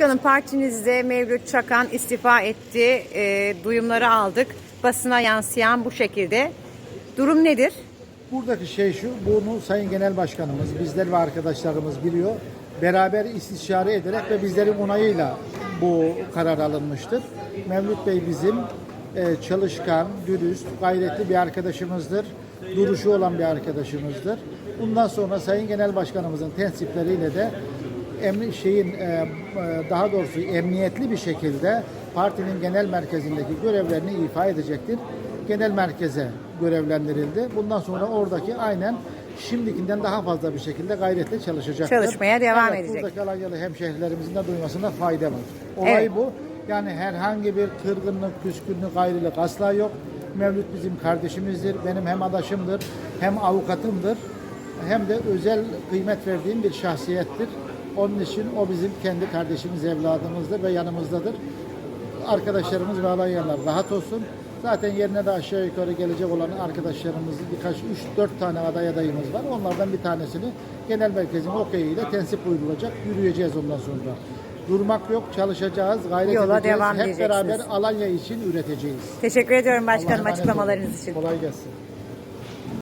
Başkanım partinizde Mevlüt Çakan istifa etti. E, duyumları aldık. Basına yansıyan bu şekilde. Durum nedir? Buradaki şey şu, bunu Sayın Genel Başkanımız, bizler ve arkadaşlarımız biliyor. Beraber istişare ederek ve bizlerin onayıyla bu karar alınmıştır. Mevlüt Bey bizim e, çalışkan, dürüst, gayretli bir arkadaşımızdır. Duruşu olan bir arkadaşımızdır. Bundan sonra Sayın Genel Başkanımızın tensipleriyle de emni şeyin e, e, daha doğrusu emniyetli bir şekilde partinin genel merkezindeki görevlerini ifa edecektir. Genel merkeze görevlendirildi. Bundan sonra oradaki aynen şimdikinden daha fazla bir şekilde gayretle çalışacaktır. Çalışmaya devam evet, edecek. Buradaki Alanyalı hemşehrilerimizin de duymasında fayda var. Olay Evet. bu. Yani herhangi bir kırgınlık, küskünlük, ayrılık asla yok. Mevlüt bizim kardeşimizdir. Benim hem adaşımdır, hem avukatımdır, hem de özel kıymet verdiğim bir şahsiyettir. Onun için o bizim kendi kardeşimiz, evladımızdır ve yanımızdadır. Arkadaşlarımız ve Alanyalılar rahat olsun. Zaten yerine de aşağı yukarı gelecek olan arkadaşlarımız birkaç 3-4 tane aday adayımız var. Onlardan bir tanesini genel merkezin okeyiyle tensip uygulacak. Yürüyeceğiz ondan sonra. Durmak yok, çalışacağız, gayret Yola edeceğiz. devam Hep beraber Alanya için üreteceğiz. Teşekkür ediyorum başkanım açıklamalarınız için. Kolay gelsin.